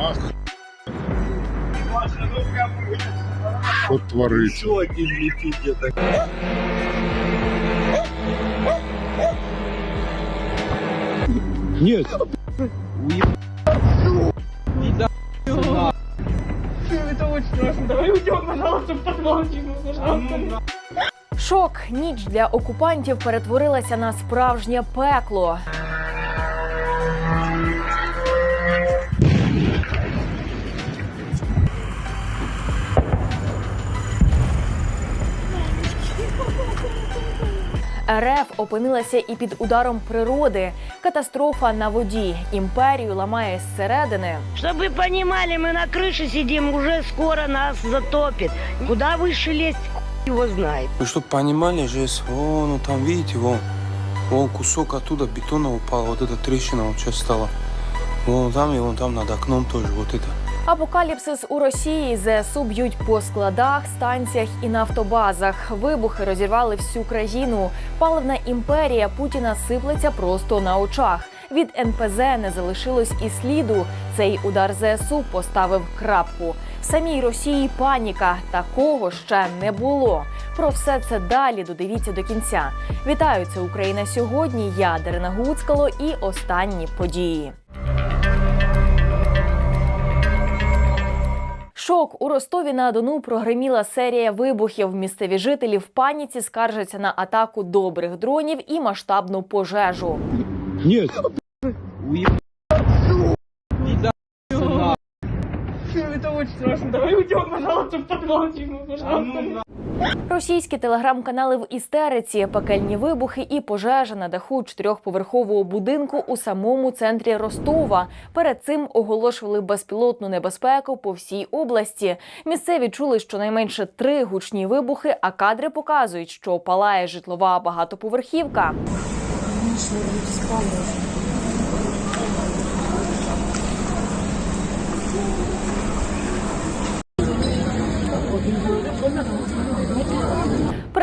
Ах. Що твориться? Еще один летит где-то. Нет, Это очень страшно. Давай уйдем, пожалуйста, в подвал, пожалуйста. Шок, ніч для окупантів перетворилася на справжнє пекло. РФ опинилася і під ударом природи. Катастрофа на воді. Імперію ламає зсередини. Чтобы вы понимали, мы на крыше сидим, уже скоро нас затопит. Куда выше лезть, хуй его знает. Вы чтобы понимали, жесть, вон, ну там, видите, вон, вон кусок оттуда бетона упал, вот эта трещина вот сейчас стала. Вон там и вон там над окном тоже, вот это. Апокаліпсис у Росії ЗСУ б'ють по складах, станціях і нафтобазах. Вибухи розірвали всю країну. Паливна імперія Путіна сиплеться просто на очах. Від НПЗ не залишилось і сліду. Цей удар ЗСУ поставив крапку. В самій Росії паніка. Такого ще не було. Про все це далі додивіться до кінця. Вітаю, це Україна сьогодні. Я Дарина Гуцкало і останні події. Шок у Ростові на Дону прогреміла серія вибухів. Місцеві жителі в паніці скаржаться на атаку добрих дронів і масштабну пожежу. нет. Это очень страшно. Давай уйдем, пожалуйста, в подвал, Дима, пожалуйста. Російські телеграм-канали в істериці, пекельні вибухи і пожежа на даху чотирьохповерхового будинку у самому центрі Ростова. Перед цим оголошували безпілотну небезпеку по всій області. Місцеві чули щонайменше три гучні вибухи, а кадри показують, що палає житлова багатоповерхівка.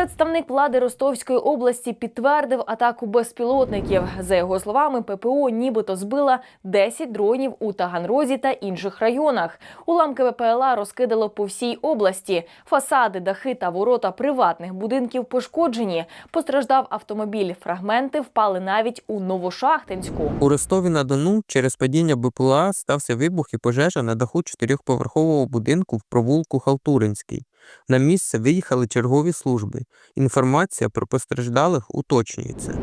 Представник влади Ростовської області підтвердив атаку безпілотників. За його словами, ППО нібито збила 10 дронів у Таганрозі та інших районах. Уламки ВПЛА розкидало по всій області. Фасади, дахи та ворота приватних будинків пошкоджені. Постраждав автомобіль. Фрагменти впали навіть у Новошахтинську. У Ростові на Дону через падіння БПЛА стався вибух і пожежа на даху чотирьохповерхового будинку в провулку Халтуринський. На місце виїхали чергові служби. Інформація про постраждалих уточнюється.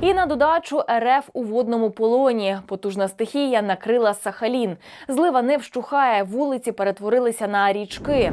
І на додачу РФ у водному полоні. Потужна стихія накрила Сахалін. Злива не вщухає, вулиці перетворилися на річки.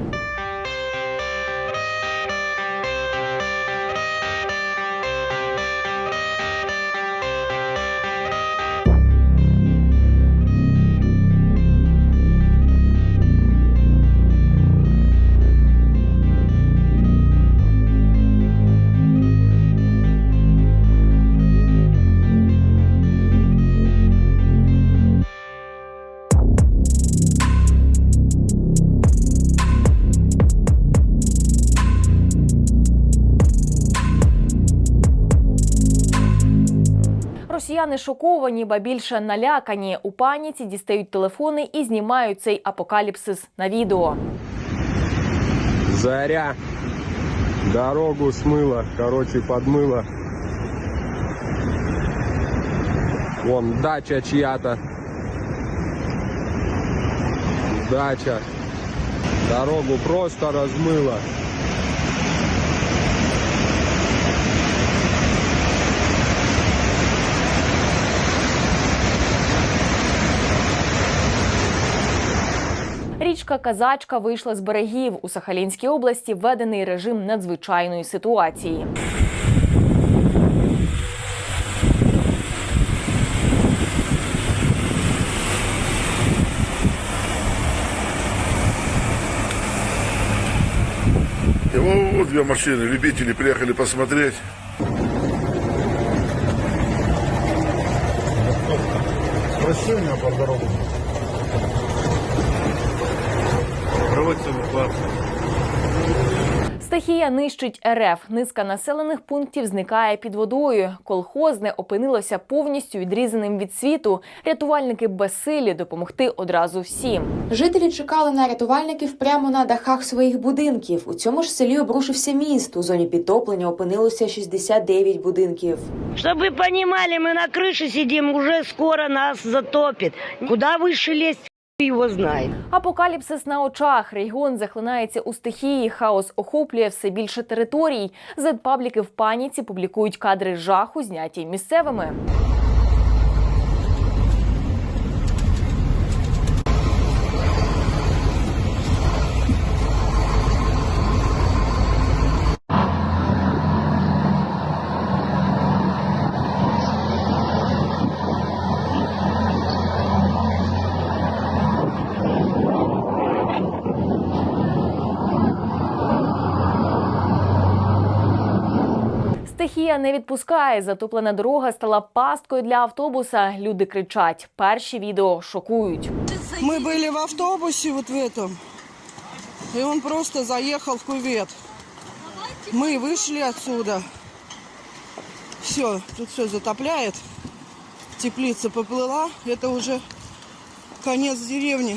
Росіяни шоковані, ба більше налякані. У паніці дістають телефони і знімають цей апокаліпсис на відео. Заря. Дорогу смыло, короче, подмыло. Вон дача чья-то. Дача. Дорогу просто размыло. Річка Казачка вийшла з берегів. У Сахалінській області введений режим надзвичайної ситуації. Вот, две машины, любители приехали посмотреть. Прощение по дорогу. Проводится эвакуация. Стихія нищить РФ. Низка населених пунктів зникає під водою. Колхозне опинилося повністю відрізаним від світу. Рятувальники безсилі допомогти одразу всім. Жителі чекали на рятувальників прямо на дахах своїх будинків. У цьому ж селі обрушився міст. У зоні підтоплення опинилося 69 будинків. Чтобы вы понимали, мы на крыше сидим, уже скоро нас затопит. Куда выше лезть, Хуй знає. Апокаліпсис на очах. Регіон захлинається у стихії. Хаос охоплює все більше територій. Зедпабліки в паніці публікують кадри жаху, зняті місцевими. Стихія не відпускає. Затоплена дорога стала пасткою для автобуса. Люди кричать. Перші відео шокують. Мы были в автобусе вот в этом, и он просто заехал в кювет. Мы вышли отсюда. Все, тут все затопляет. Теплица поплыла. Это уже конец деревни.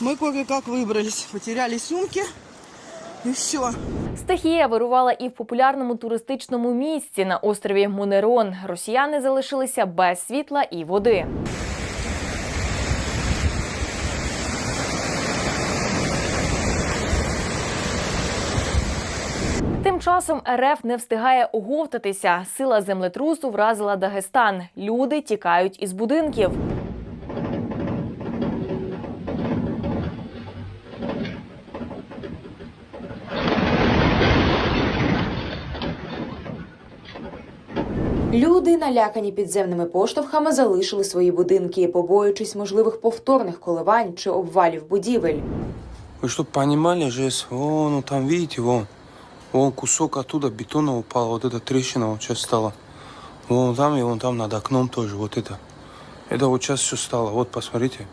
Мы кое-как выбрались. Потеряли сумки. И все. Стихія вирувала і в популярному туристичному місці на острові Монерон. Росіяни залишилися без світла і води. Тим часом РФ не встигає оговтатися. Сила землетрусу вразила Дагестан. Люди тікають із будинків. Люди, налякані підземними поштовхами, залишили свої будинки, побоюючись можливих повторних коливань чи обвалів будівель. Вы что, понимали, Жес? Вон, ну там, видите, вон. Вон кусок оттуда бетона упал, вот эта трещина вот сейчас стала. Вон там и вон там над окном тоже, вот это. Это вот сейчас все стало, вот посмотрите.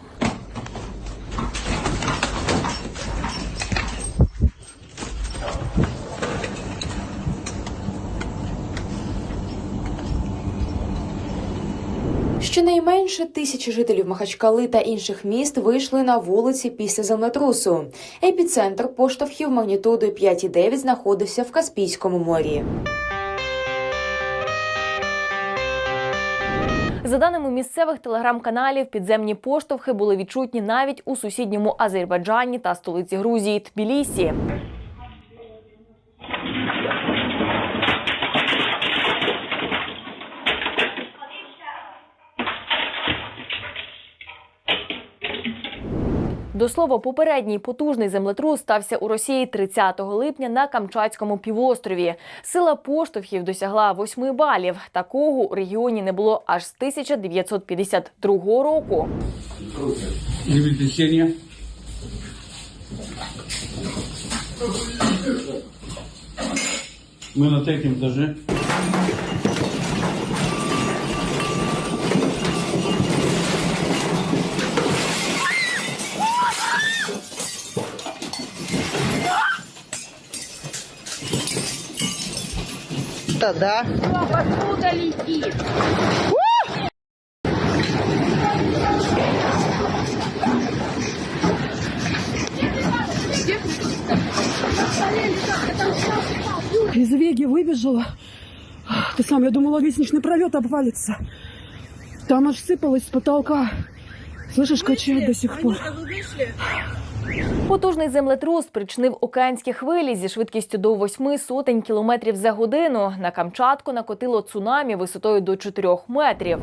Щонайменше тисячі жителів Махачкали та інших міст вийшли на вулиці після землетрусу. Епіцентр поштовхів магнітудою 5,9 знаходився в Каспійському морі. За даними місцевих телеграм-каналів, підземні поштовхи були відчутні навіть у сусідньому Азербайджані та столиці Грузії Тбілісі. До слова, попередній потужний землетрус стався у Росії 30 липня на Камчатському півострові. Сила поштовхів досягла 8 балів. Такого у регіоні не було аж з 1952 року. Третьем этаже. Из Веги выбежала. Ты сам, я думала, лестничный пролет обвалится. Там аж сыпалось с потолка. Слышишь, качает до сих пор. Потужний землетрус спричинив океанські хвилі зі швидкістю до восьми сотень кілометрів за годину. На Камчатку накотило цунамі висотою до 4 метрів.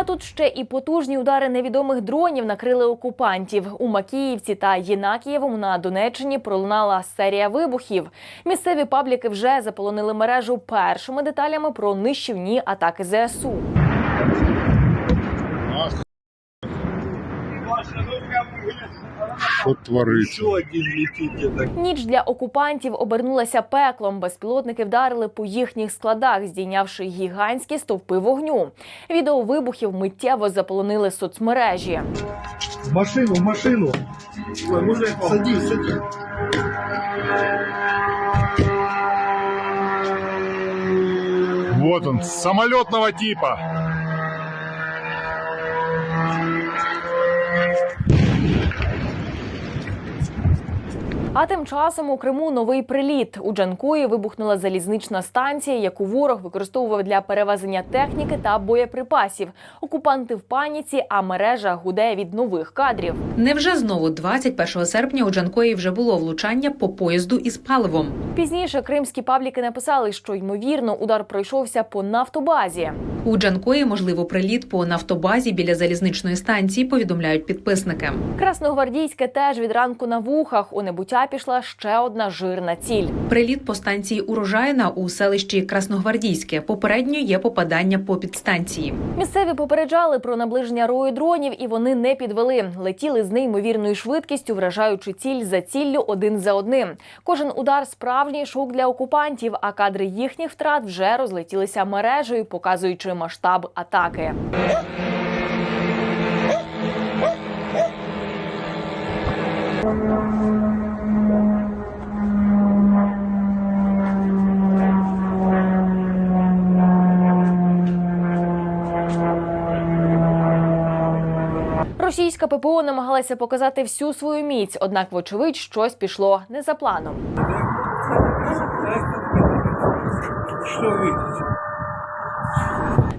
А тут ще і потужні удари невідомих дронів накрили окупантів. У Макіївці та Єнакієвому на Донеччині пролунала серія вибухів. Місцеві пабліки вже заполонили мережу першими деталями про нищівні атаки ЗСУ. Нахуй. Що твориться? Ніч для окупантів обернулася пеклом. Безпілотники вдарили по їхніх складах, здійнявши гігантські стовпи вогню. Відео вибухів миттєво заполонили соцмережі. В машину, в машину. Садись, садись. Вот он, самолетного типа. А тим часом у Криму новий приліт. У Джанкої вибухнула залізнична станція, яку ворог використовував для перевезення техніки та боєприпасів. Окупанти в паніці, а мережа гуде від нових кадрів. Невже знову 21 серпня у Джанкої вже було влучання по поїзду із паливом? Пізніше кримські пабліки написали, що ймовірно удар пройшовся по нафтобазі. У Джанкої можливо приліт по нафтобазі біля залізничної станції. Повідомляють підписники. Красногвардійське теж від ранку на вухах. У небуття пішла ще одна жирна ціль. Приліт по станції Урожайна у селищі Красногвардійське. Попередньо є попадання по підстанції. Місцеві попереджали про наближення рою дронів, і вони не підвели. Летіли з неймовірною швидкістю, вражаючи ціль за ціллю один за одним. Кожен удар справжній шок для окупантів, а кадри їхніх втрат вже розлетілися мережею, показуючи масштаб атаки. Російська ППО намагалася показати всю свою міць, однак, вочевидь, щось пішло не за планом.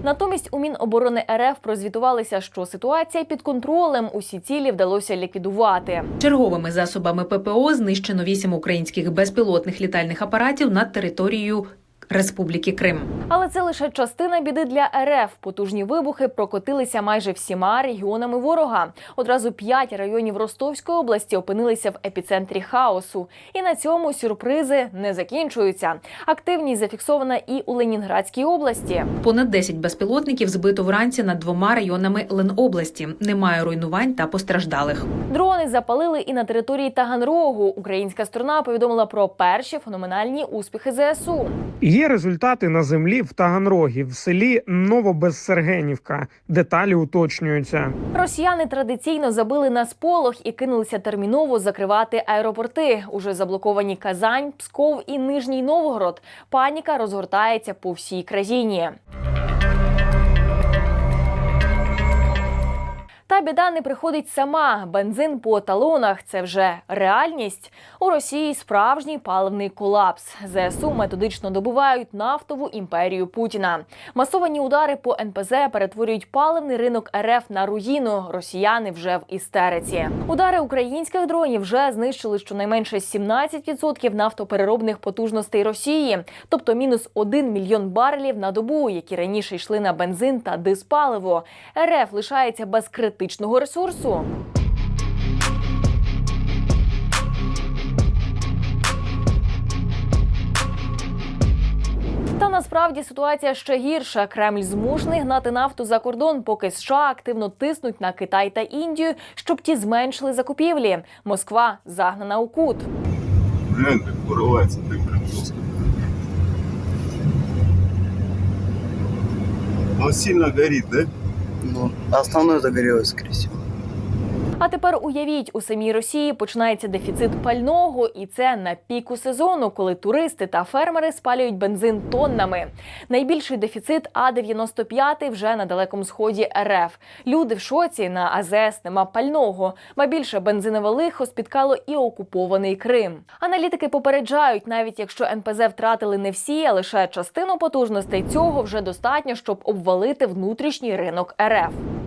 Натомість у Міноборони РФ прозвітувалися, що ситуація під контролем. Усі цілі вдалося ліквідувати. Черговими засобами ППО знищено вісім українських безпілотних літальних апаратів над територією Республіки Крим. Але це лише частина біди для РФ. Потужні вибухи прокотилися майже всіма регіонами ворога. Одразу п'ять районів Ростовської області опинилися в епіцентрі хаосу. І на цьому сюрпризи не закінчуються. Активність зафіксована і у Ленінградській області. Понад 10 безпілотників збито вранці над двома районами Ленобласті. Немає руйнувань та постраждалих. Дрони запалили і на території Таганрогу. Українська сторона повідомила про перші феноменальні успіхи ЗСУ. Є результати на землі в Таганрогі, в селі Новобезсергенівка. Деталі уточнюються. Росіяни традиційно забили на сполох і кинулися терміново закривати аеропорти. Уже заблоковані Казань, Псков і Нижній Новгород. Паніка розгортається по всій країні. Та біда не приходить сама. Бензин по талонах це вже реальність. У Росії справжній паливний колапс. ЗСУ методично добувають нафтову імперію Путіна. Масовані удари по НПЗ перетворюють паливний ринок РФ на руїну. Росіяни вже в істериці. Удари українських дронів вже знищили щонайменше 17% нафтопереробних потужностей Росії, тобто мінус 1 мільйон барелів на добу, які раніше йшли на бензин та диспаливо. РФ лишається без критичного ресурсу. Та насправді ситуація ще гірша. Кремль змушений гнати нафту за кордон, поки США активно тиснуть на Китай та Індію, щоб ті зменшили закупівлі. Москва загнана у кут. Глянь, как вырывается дым прям жестко. Он сильно горит, да? Ну, основное загорелось, скорее всего. А тепер уявіть, у самій Росії починається дефіцит пального, і це на піку сезону, коли туристи та фермери спалюють бензин тоннами. Найбільший дефіцит А 95 вже на далекому сході РФ. Люди в шоці на АЗС нема пального. Ба більше бензинове лихо спіткало і окупований Крим. Аналітики попереджають, навіть якщо НПЗ втратили не всі, а лише частину потужностей, цього вже достатньо, щоб обвалити внутрішній ринок РФ.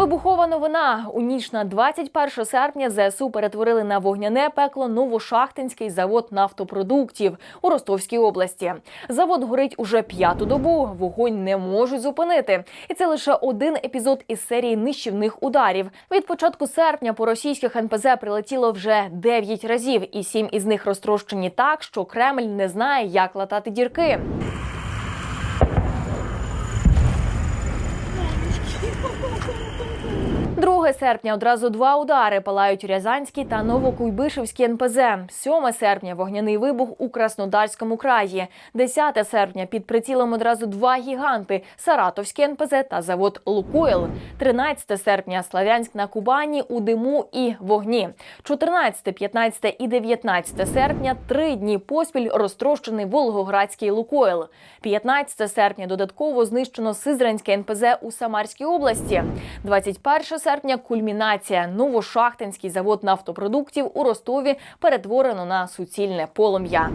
Вибухова новина у ніч на 21 серпня ЗСУ перетворили на вогняне пекло Новошахтинський завод нафтопродуктів у Ростовській області. Завод горить уже п'яту добу. Вогонь не можуть зупинити, і це лише один епізод із серії нищівних ударів. Від початку серпня по російських НПЗ прилетіло вже 9 разів, і сім із них розтрощені так, що Кремль не знає, як латати дірки. 2 серпня одразу два удари палають Рязанський та Новокуйбишевський НПЗ. 7 серпня вогняний вибух у Краснодарському краї. 10 серпня під прицілом одразу два гіганти Саратовський НПЗ та завод Лукойл. 13 серпня Славянськ на Кубані у диму і вогні. 14, 15 і 19 серпня три дні поспіль розтрощений Волгоградський Лукойл. 15 серпня додатково знищено Сизранське НПЗ у Самарській області. 21 серпня кульмінація. Новошахтинський завод нафтопродуктів у Ростові перетворено на суцільне полум'я.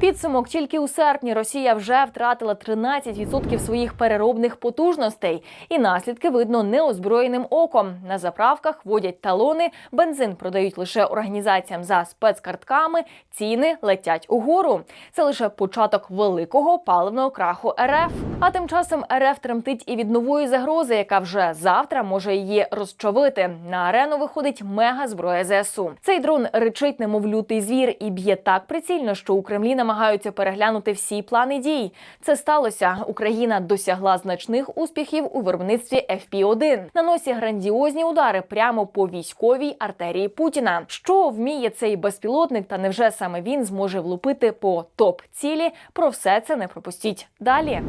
Підсумок тільки у серпні Росія вже втратила 13% своїх переробних потужностей, і наслідки видно неозброєним оком. На заправках водять талони, бензин продають лише організаціям за спецкартками, ціни летять угору. Це лише початок великого паливного краху РФ. А тим часом РФ тремтить і від нової загрози, яка вже завтра може її розчавити. На арену виходить мега зброя ЗСУ. Цей дрон речить, немов лютий звір, і б'є так прицільно, що у Кремлі намагаються переглянути всі плани дій. Це сталося. Україна досягла значних успіхів у виробництві FP-1. Наносі грандіозні удари прямо по військовій артерії Путіна. Що вміє цей безпілотник, та невже саме він зможе влупити по топ цілі? Про все це не пропустіть далі.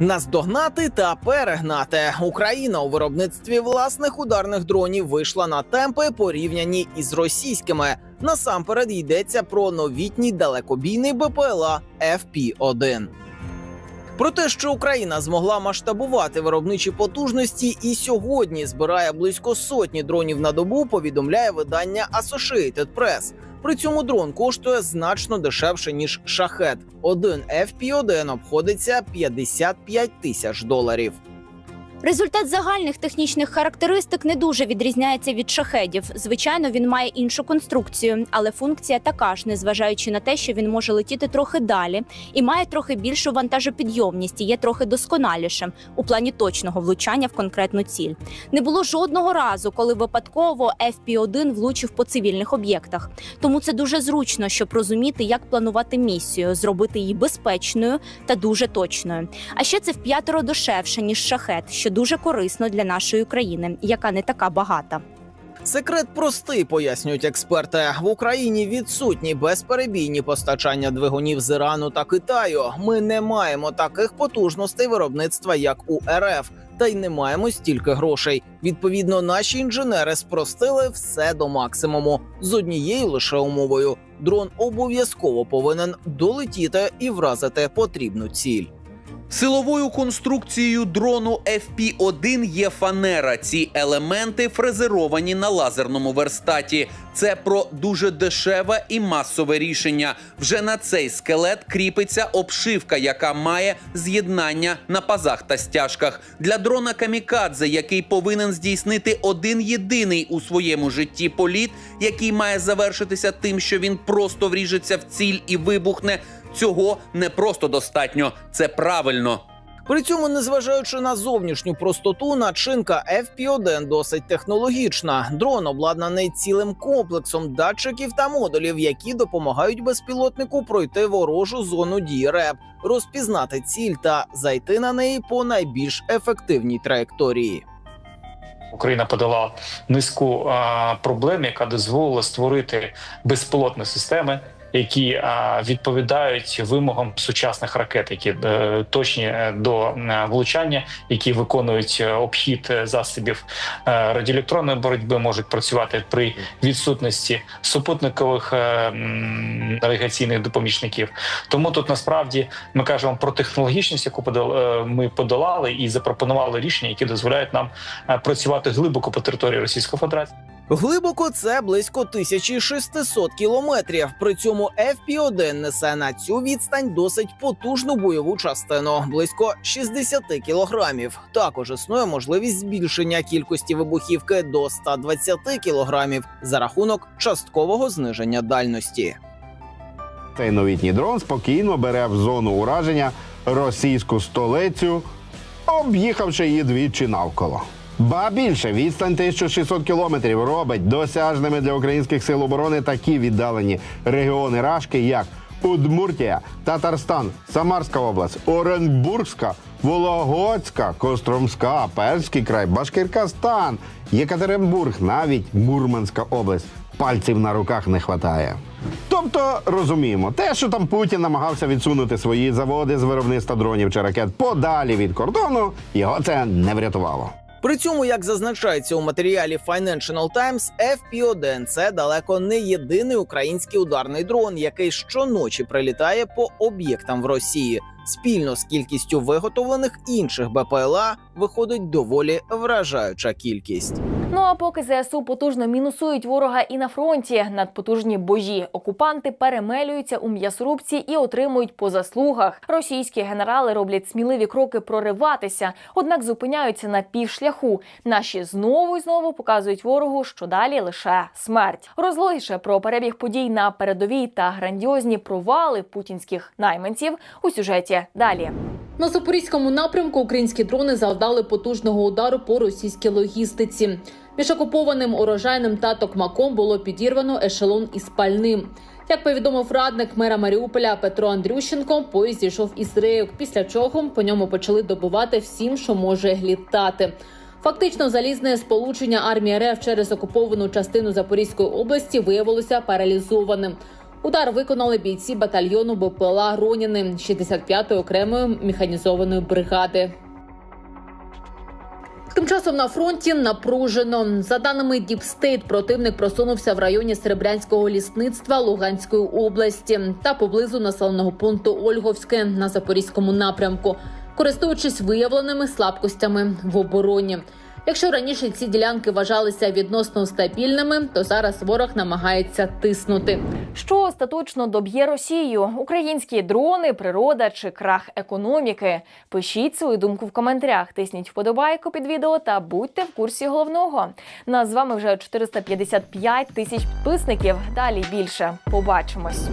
Наздогнати та перегнати Україна у виробництві власних ударних дронів вийшла на темпи порівняні із російськими. Насамперед йдеться про новітній далекобійний БПЛА FP-1. Про те, що Україна змогла масштабувати виробничі потужності і сьогодні збирає близько сотні дронів на добу, повідомляє видання Associated Press. При цьому дрон коштує значно дешевше ніж шахет. Один FP-1 обходиться 55 тисяч доларів. Результат загальних технічних характеристик не дуже відрізняється від шахедів. Звичайно, він має іншу конструкцію, але функція така ж, незважаючи на те, що він може летіти трохи далі і має трохи більшу вантажопідйомність і є трохи досконалішим у плані точного влучання в конкретну ціль. Не було жодного разу, коли випадково FP-1 влучив по цивільних об'єктах. Тому це дуже зручно, щоб розуміти, як планувати місію, зробити її безпечною та дуже точною. А ще це в п'ятеро дешевше ніж шахет, що дуже корисно для нашої країни, яка не така багата. Секрет простий, пояснюють експерти. В Україні відсутні безперебійні постачання двигунів з Ірану та Китаю. Ми не маємо таких потужностей виробництва, як у РФ, та й не маємо стільки грошей. Відповідно, наші інженери спростили все до максимуму з однією лише умовою: дрон обов'язково повинен долетіти і вразити потрібну ціль. Силовою конструкцією дрону FP-1 є фанера. Ці елементи фрезеровані на лазерному верстаті. Це про дуже дешеве і масове рішення. Вже на цей скелет кріпиться обшивка, яка має з'єднання на пазах та стяжках. Для дрона камікадзе, який повинен здійснити один єдиний у своєму житті політ, який має завершитися тим, що він просто вріжеться в ціль і вибухне. Цього не просто достатньо, це правильно. При цьому, незважаючи на зовнішню простоту, начинка FP-1 досить технологічна. Дрон обладнаний цілим комплексом датчиків та модулів, які допомагають безпілотнику пройти ворожу зону дії РЕП, розпізнати ціль та зайти на неї по найбільш ефективній траєкторії. Україна подала низку а, проблем, яка дозволила створити безпілотні системи, які відповідають вимогам сучасних ракет, які е, точні е, до е, влучання, які виконують обхід засобів радіоелектронної боротьби, можуть працювати при відсутності супутникових навігаційних допомічників. Тому тут насправді ми кажемо про технологічність, яку ми подолали, і запропонували рішення, які дозволяють нам працювати глибоко по території Російської Федерації. Глибоко це близько 1600 кілометрів. При цьому FP-1 несе на цю відстань досить потужну бойову частину близько 60 кілограмів. Також існує можливість збільшення кількості вибухівки до 120 кілограмів за рахунок часткового зниження дальності. Цей новітній дрон спокійно бере в зону ураження російську столицю, об'їхавши її двічі навколо. Ба більше відстань 1600 кілометрів робить досяжними для українських сил оборони такі віддалені регіони Рашки, як Удмуртія, Татарстан, Самарська область, Оренбургська, Вологодська, Костромська, Перський край, Башкиркастан, Єкатеринбург, навіть Мурманська область. Пальців на руках не хватає. Тобто розуміємо, те, що там Путін намагався відсунути свої заводи з виробництва дронів чи ракет подалі від кордону, його це не врятувало. При цьому, як зазначається у матеріалі Financial Times, FP-1 – це далеко не єдиний український ударний дрон, який щоночі прилітає по об'єктам в Росії. Спільно з кількістю виготовлених інших БПЛА виходить доволі вражаюча кількість. Ну а поки ЗСУ потужно мінусують ворога і на фронті, надпотужні божі окупанти перемелюються у м'ясорубці і отримують по заслугах. Російські генерали роблять сміливі кроки прориватися, однак зупиняються на півшляху. Наші знову і знову показують ворогу, що далі лише смерть. Розлогіше про перебіг подій на передовій та грандіозні провали путінських найманців у сюжеті далі. На запорізькому напрямку українські дрони завдали потужного удару по російській логістиці. Між окупованим урожайним та токмаком було підірвано ешелон із пальним. Як повідомив радник мера Маріуполя Петро Андрющенко, поїзд зійшов із рейок, після чого по ньому почали добувати всім, що може літати. Фактично, залізне сполучення армії РФ через окуповану частину Запорізької області виявилося паралізованим. Удар виконали бійці батальйону БПЛА Роніни 65-ї окремої механізованої бригади. Тим часом на фронті напружено. За даними Діпстейт, противник просунувся в районі Серебрянського лісництва Луганської області та поблизу населеного пункту Ольговське на запорізькому напрямку, користуючись виявленими слабкостями в обороні. Якщо раніше ці ділянки вважалися відносно стабільними, то зараз ворог намагається тиснути. Що остаточно доб'є Росію? Українські дрони, природа чи крах економіки? Пишіть свою думку в коментарях, тисніть вподобайку під відео та будьте в курсі головного. Нас з вами вже 455 тисяч підписників. Далі більше. Побачимось.